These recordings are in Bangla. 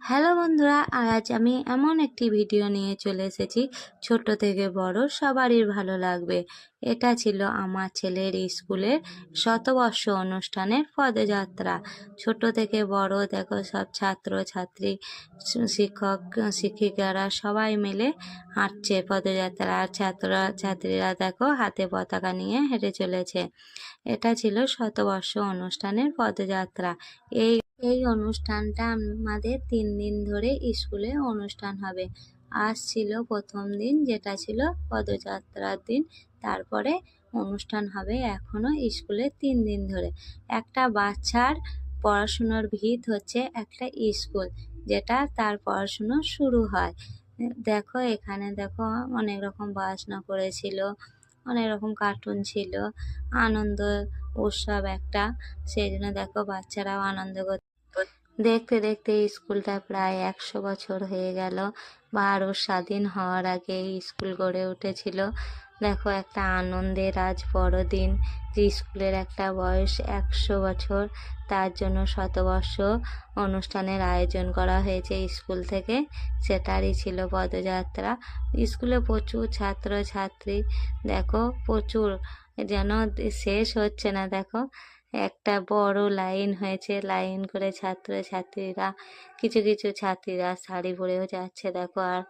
হ্যালো বন্ধুরা আজ আমি এমন একটি ভিডিও নিয়ে চলে এসেছি। ছোট থেকে বড়, সবারই ভালো লাগবে। এটা ছিল আমার ছেলের স্কুলের শতবর্ষ অনুষ্ঠানের পদযাত্রা। ছোট থেকে বড় দেখো সব ছাত্র, ছাত্রী, শিক্ষক, শিক্ষিকারা সবাই মিলে হাঁটছে পদযাত্রা। আর ছাত্র, ছাত্রীরা দেখো হাতে পতাকা নিয়ে হেঁটে চলেছে। এটা ছিল শতবর্ষ অনুষ্ঠানের পদযাত্রা। এই এই অনুষ্ঠানটা আমাদের তিন দিন ধরে স্কুলে অনুষ্ঠান হবে। আজ ছিল প্রথম দিন, যেটা ছিল পদযাত্রার দিন। তারপরে অনুষ্ঠান হবে এখনও স্কুলে তিন দিন ধরে। একটা বাচ্চার পড়াশুনোর ভিত হচ্ছে একটা স্কুল, যেটা তার পড়াশুনো শুরু হয়। দেখো, এখানে দেখো অনেক রকম বাসনা করেছিল, অনেক রকম কার্টুন ছিল, আনন্দ, উৎসব একটা। সেই জন্য দেখো বাচ্চারাও আনন্দ দেখতে দেখতে স্কুলটা প্রায় একশো বছর হয়ে গেল। ভারত স্বাধীন হওয়ার আগে স্কুল গড়ে উঠেছিল। দেখো, একটা আনন্দের আজ বড়দিন। যে স্কুলের একটা বয়স একশো বছর, তার জন্য শতবর্ষ অনুষ্ঠানের আয়োজন করা হয়েছে স্কুল থেকে। সেটারই ছিল পদযাত্রা। স্কুলে প্রচুর ছাত্র ছাত্রী দেখো, প্রচুর। যেন শেষ হচ্ছে না, দেখো। একটা বড় লাইন হয়েছে, লাইন করে ছাত্র ছাত্রীরা কিছু কিছু ছাত্রীরা শাড়ি পরেও যাচ্ছে, দেখো, আর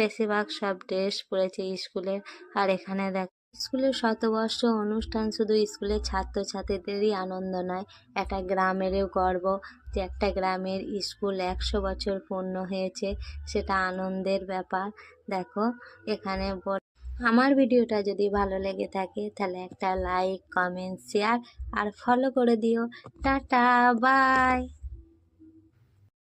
বেশিরভাগ সব ড্রেস পরেছে স্কুলের আর এখানে দেখ স্কুলের শতবর্ষ অনুষ্ঠান শুধু স্কুলের ছাত্র ছাত্রীদেরই আনন্দ নয়, একটা গ্রামেরও গর্ব যে একটা গ্রামের স্কুল একশো বছর পূর্ণ হয়েছে, সেটা আনন্দের ব্যাপার। দেখো, এখানে আমার ভিডিওটা যদি ভালো লেগে থাকে, তাহলে একটা লাইক, কমেন্ট, শেয়ার আর ফলো করে দিও। Tata, bye!